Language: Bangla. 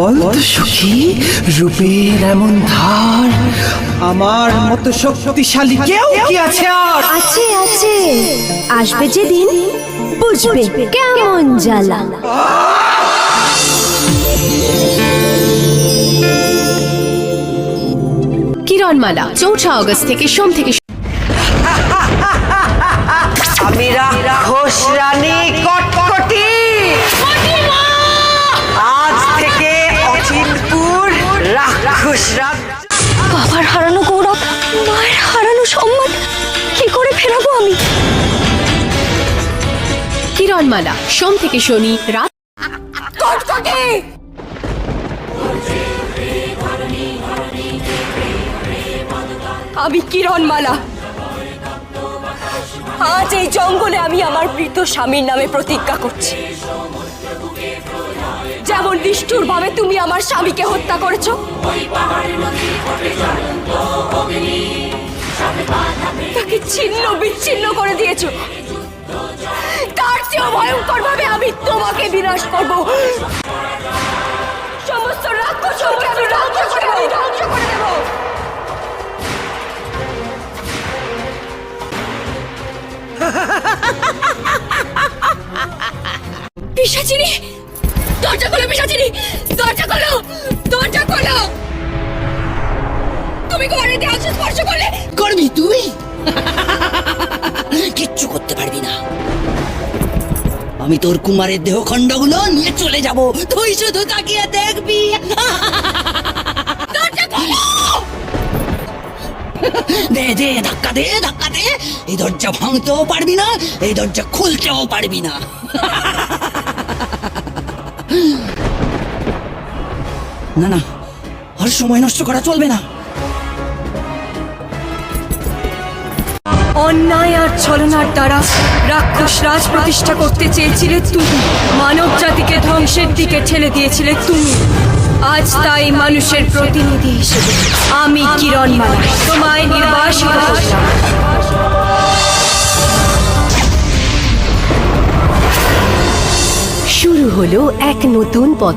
বল সখী রূপের এমন ধার আমার মতো শক্তিশালী কেউ কি আছে আর? আছে আছে। আসবে যেদিন বুঝবে কেমন জ্বালা। কিরণমালা চৌঠা আগস্ট থেকে সোম থেকে রাজ্য বাবার হারানো গৌরব মায়ের হারানো সম্মান কি করে ফেরাবো আমি? কিরণমালা সোম থেকে শনি রাত আমি কিরণমালা। আজ এই জঙ্গলে আমি আমার মৃত স্বামীর নামে প্রতিজ্ঞা করছি। নিষ্ঠুর ভাবে তুমি আমার স্বামীকে হত্যা করেছ? তাকে ছিন্ন বিচ্ছিন্ন করে দিয়েছ। তার চেয়েও ভয়ঙ্কর ভাবে আমি তোমাকে বিনাশ করব। সমস্ত রাক্ষসকে আমি ধ্বংস করে ধ্বংস করে দেবো। পিসাচিনি! দরজা খোলো, পিসাচিনি! দরজা খোলো! দরজা খোলো! তুমি ঘরে স্পর্শ করলে? করবি তুই? কিচ্ছু করতে পারবি না। আমি তোর কুমারের নিয়ে চলে যাব। তুই শুধু তাকিয়ে দেখবি। দে দে, ধাক্কা দে ধাক্কা দে। এই দরজা ভাঙতেও পারবি না, এই দরজা খুলতেও পারবি না। না না। আর সময় নষ্ট করা চলবে না। অন্যায় আর ছলনার দ্বারা রাক্ষস রাজ প্রতিষ্ঠা করতে চেয়েছিলে তুমি। মানব জাতিকে ধ্বংসের দিকে ঠেলে দিয়েছিলে তুমি। আজ তাই মানুষের প্রতিনিধি হিসেবে আমি কিরণ মালা তোমায় নির্বাসিত শুরু হলো এক নতুন পথ।